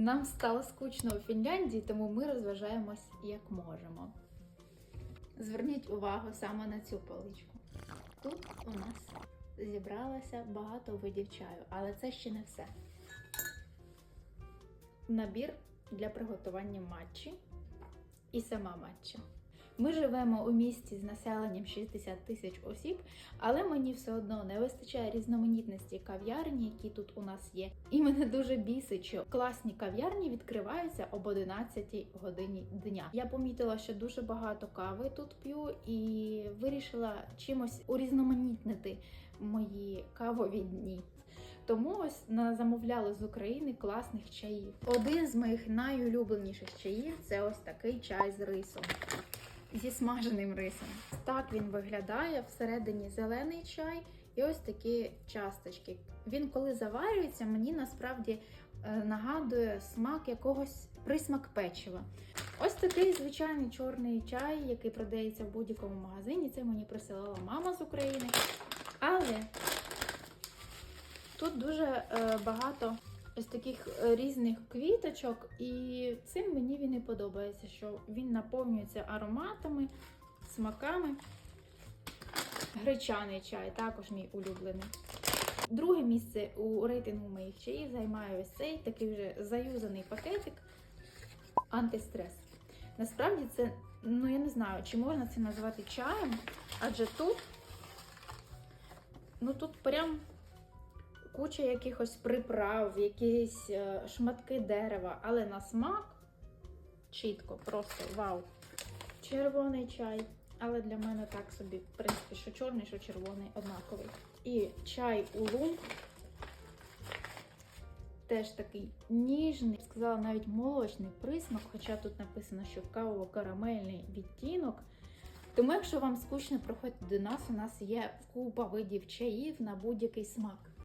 Нам стало скучно у Фінляндії, тому ми розважаємось як можемо. Зверніть увагу саме на цю поличку. Тут у нас зібралося багато видів чаю, але це ще не все. Набір для приготування матчі і сама матча. Ми живемо у місті з населенням 60 тисяч осіб, але мені все одно не вистачає різноманітності кав'ярні, які тут у нас є. І мене дуже бісить, що класні кав'ярні відкриваються об 11 годині дня. Я помітила, що дуже багато кави тут п'ю, і вирішила чимось урізноманітнити мої кавові дні. Тому ось замовляли з України класних чаїв. Один з моїх найулюбленіших чаїв це ось такий чай з рисом. Зі смаженим рисом. Так він виглядає всередині зелений чай і ось такі часточки. Він, коли заварюється, мені насправді е, нагадує смак якогось присмак печива. Ось такий звичайний чорний чай, який продається в будь-якому магазині. Це мені присилала мама з України. Але тут дуже е, багато ось таких е, різних квіточок, і цим мені він і подобається, що він наповнюється ароматами, смаками. Гречаний чай, також мій улюблений. Друге місце у рейтингу моїх чаїв займає ось цей такий вже заюзаний пакетик антистрес. Насправді це, ну я не знаю, чи можна це назвати чаєм, адже тут, ну тут прям куча якихось приправ, якісь е, шматки дерева, але на смак чітко, просто вау. Червоний чай, але для мене так собі, в принципі, що чорний, що червоний однаковий. І чай улун. Теж такий ніжний, сказала, навіть молочний присмак, хоча тут написано, що кавово-карамельний відтінок. Тому, якщо вам скучно, приходьте до нас, у нас є купа видів чаїв на будь-який смак.